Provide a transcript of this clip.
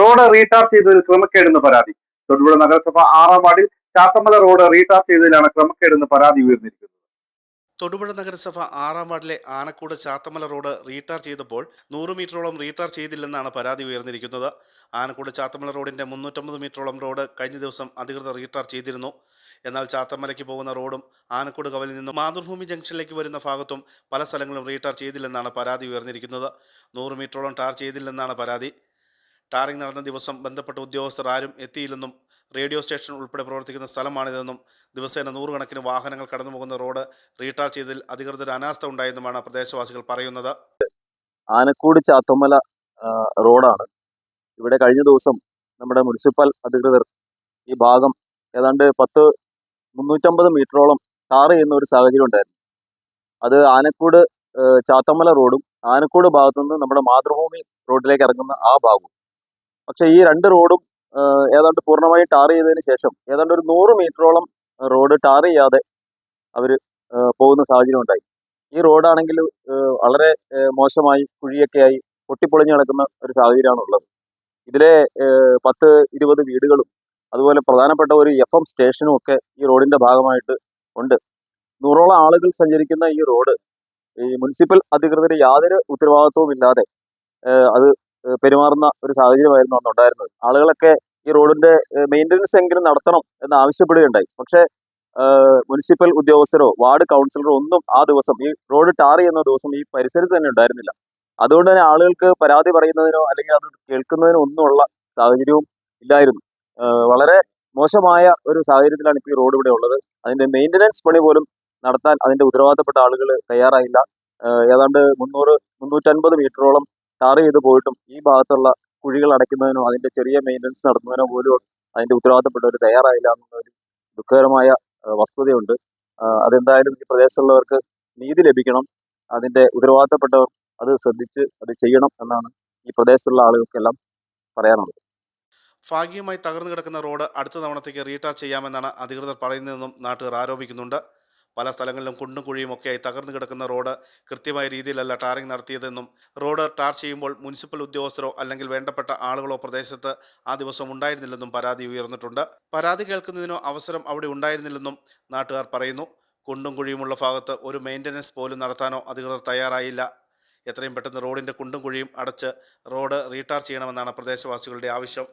Road retar ചെയ്തതിൽ ക്രമക്കേടെന്ന് പരാതി. തൊടുപുഴ നഗരസഭ ആറാം വാർഡിൽ ചാത്തമല റോഡ് റീടാർ ചെയ്തതിലാണ് ക്രമക്കേടെന്ന് പരാതി ഉയർന്നിരിക്കുന്നത്. തൊടുപുഴ നഗരസഭ ആറാം വാർഡിലെ ആനക്കൂട് ചാത്തമല റോഡ് റീടാർ ചെയ്തപ്പോൾ നൂറ് മീറ്ററോളം റീടാർ ചെയ്തില്ലെന്നാണ് പരാതി ഉയർന്നിരിക്കുന്നത്. ആനക്കൂട് ചാത്തമല റോഡിന്റെ മുന്നൂറ്റമ്പത് മീറ്ററോളം റോഡ് കഴിഞ്ഞ ദിവസം അധികൃതർ റീടാർ ചെയ്തിരുന്നു. എന്നാൽ ചാത്തമലയ്ക്ക് പോകുന്ന റോഡും ആനക്കൂട് കവലിൽ നിന്നും മാതൃഭൂമി ജംഗ്ഷനിലേക്ക് വരുന്ന ഭാഗത്തും പല സ്ഥലങ്ങളും റീടാർ ചെയ്തില്ലെന്നാണ് പരാതി ഉയർന്നിരിക്കുന്നത്. നൂറ് മീറ്ററോളം ടാർ ചെയ്തില്ലെന്നാണ് പരാതി. ടാറിംഗ് നടന്ന ദിവസം ബന്ധപ്പെട്ട ഉദ്യോഗസ്ഥർ ആരും എത്തിയില്ലെന്നും റേഡിയോ സ്റ്റേഷൻ ഉൾപ്പെടെ പ്രവർത്തിക്കുന്ന സ്ഥലമാണിതെന്നും ദിവസേന നൂറുകണക്കിന് വാഹനങ്ങൾ കടന്നുപോകുന്ന റോഡ് റീടാർ ചെയ്തതിൽ അധികൃതർ അനാസ്ഥ ഉണ്ടായെന്നുമാണ് പ്രദേശവാസികൾ പറയുന്നത്. ആനക്കൂട് ചാത്തമല റോഡാണ്. ഇവിടെ കഴിഞ്ഞ ദിവസം നമ്മുടെ മുനിസിപ്പൽ അധികൃതർ ഈ ഭാഗം ഏതാണ്ട് പത്ത് മുന്നൂറ്റമ്പത് മീറ്ററോളം ടാർ ചെയ്യുന്ന ഒരു സാഹചര്യം ഉണ്ടായിരുന്നു. അത് ആനക്കൂട് ചാത്തമല റോഡും ആനക്കൂട് ഭാഗത്തുനിന്ന് നമ്മുടെ മാതൃഭൂമി റോഡിലേക്ക് ഇറങ്ങുന്ന ആ ഭാഗവും പക്ഷേ ഈ രണ്ട് റോഡും ഏതാണ്ട് പൂർണമായും ടാർ ചെയ്തതിന് ശേഷം ഏതാണ്ട് ഒരു നൂറ് മീറ്ററോളം റോഡ് ടാർ ചെയ്യാതെ അവർ പോകുന്ന സാഹചര്യം ഉണ്ടായി. ഈ റോഡാണെങ്കിൽ വളരെ മോശമായി കുഴിയൊക്കെ ആയി പൊട്ടിപ്പൊളിഞ്ഞ് കിടക്കുന്ന ഒരു സാഹചര്യമാണ് ഉള്ളത് ഇതിലെ പത്ത് ഇരുപത് വീടുകളും അതുപോലെ പ്രധാനപ്പെട്ട ഒരു എഫ് എം സ്റ്റേഷനും ഒക്കെ ഈ റോഡിന്റെ ഭാഗമായിട്ട് ഉണ്ട്. നൂറോളം ആളുകൾ സഞ്ചരിക്കുന്ന ഈ റോഡ് ഈ മുനിസിപ്പൽ അധികൃതർ യാതൊരു ഉത്തരവാദിത്വവും ഇല്ലാതെ അത് പെരുമാറുന്ന ഒരു സാഹചര്യമായിരുന്നു അന്ന് ഉണ്ടായിരുന്നത് ആളുകളൊക്കെ ഈ റോഡിന്റെ മെയിന്റനൻസ് എങ്കിലും നടത്തണം എന്ന് ആവശ്യപ്പെടുകയുണ്ടായി. പക്ഷേ മുനിസിപ്പൽ ഉദ്യോഗസ്ഥരോ വാർഡ് കൗൺസിലറോ ഒന്നും ആ ദിവസം ഈ റോഡ് ടാർ ചെയ്യുന്ന ദിവസം ഈ പരിസരത്ത് തന്നെ ഉണ്ടായിരുന്നില്ല. അതുകൊണ്ട് തന്നെ ആളുകൾക്ക് പരാതി പറയുന്നതിനോ അല്ലെങ്കിൽ അത് കേൾക്കുന്നതിനോ ഒന്നുമുള്ള സാഹചര്യവും ഇല്ലായിരുന്നു. വളരെ മോശമായ ഒരു സാഹചര്യത്തിലാണ് ഇപ്പോൾ ഈ റോഡ് ഇവിടെ ഉള്ളത്. അതിന്റെ മെയിന്റനൻസ് പണി പോലും നടത്താൻ അതിന്റെ ഉത്തരവാദിത്തപ്പെട്ട ആളുകൾ തയ്യാറായില്ല. ഏതാണ്ട് മുന്നൂറ് മുന്നൂറ്റൻപത് മീറ്ററോളം ടാർ ചെയ്ത് പോയിട്ടും ഈ ഭാഗത്തുള്ള കുഴികൾ അടയ്ക്കുന്നതിനോ അതിന്റെ ചെറിയ മെയിന്റനൻസ് നടത്തുന്നതിനോ പോലും അതിന്റെ ഉത്തരവാദിത്തപ്പെട്ടവർ തയ്യാറായില്ല എന്നുള്ളൊരു ദുഃഖകരമായ വസ്തുതയുണ്ട്. അതെന്തായാലും ഈ പ്രദേശത്തുള്ളവർക്ക് നീതി ലഭിക്കണം. അതിന്റെ ഉത്തരവാദിത്തപ്പെട്ടവർ അത് ശ്രദ്ധിച്ച് അത് ചെയ്യണം എന്നാണ് ഈ പ്രദേശത്തുള്ള ആളുകൾക്കെല്ലാം പറയാനുള്ളത്. ഭാഗികമായി തകർന്നു കിടക്കുന്ന റോഡ് അടുത്ത തവണത്തേക്ക് റീടാർ ചെയ്യാമെന്നാണ് അധികൃതർ പറയുന്നതെന്നും നാട്ടുകാർ ആരോപിക്കുന്നുണ്ട്. പല സ്ഥലങ്ങളിലും കുണ്ടും കുഴിയും ഒക്കെയായി തകർന്നു കിടക്കുന്ന റോഡ് കൃത്യമായ രീതിയിലല്ല ടാറിംഗ് നടത്തിയതെന്നും റോഡ് ടാർ ചെയ്യുമ്പോൾ മുനിസിപ്പൽ ഉദ്യോഗസ്ഥരോ അല്ലെങ്കിൽ വേണ്ടപ്പെട്ട ആളുകളോ പ്രദേശത്ത് ആ ദിവസം ഉണ്ടായിരുന്നില്ലെന്നും പരാതി ഉയർന്നിട്ടുണ്ട്. പരാതി കേൾക്കുന്നതിനോ അവസരം അവിടെ ഉണ്ടായിരുന്നില്ലെന്നും നാട്ടുകാർ പറയുന്നു. കുണ്ടും കുഴിയുമുള്ള ഭാഗത്ത് ഒരു മെയിന്റനൻസ് പോലും നടത്താനോ അധികൃതർ തയ്യാറായില്ല. എത്രയും പെട്ടെന്ന് റോഡിന്റെ കുണ്ടും കുഴിയും അടച്ച് റോഡ് റീടാർ ചെയ്യണമെന്നാണ് പ്രദേശവാസികളുടെ ആവശ്യം.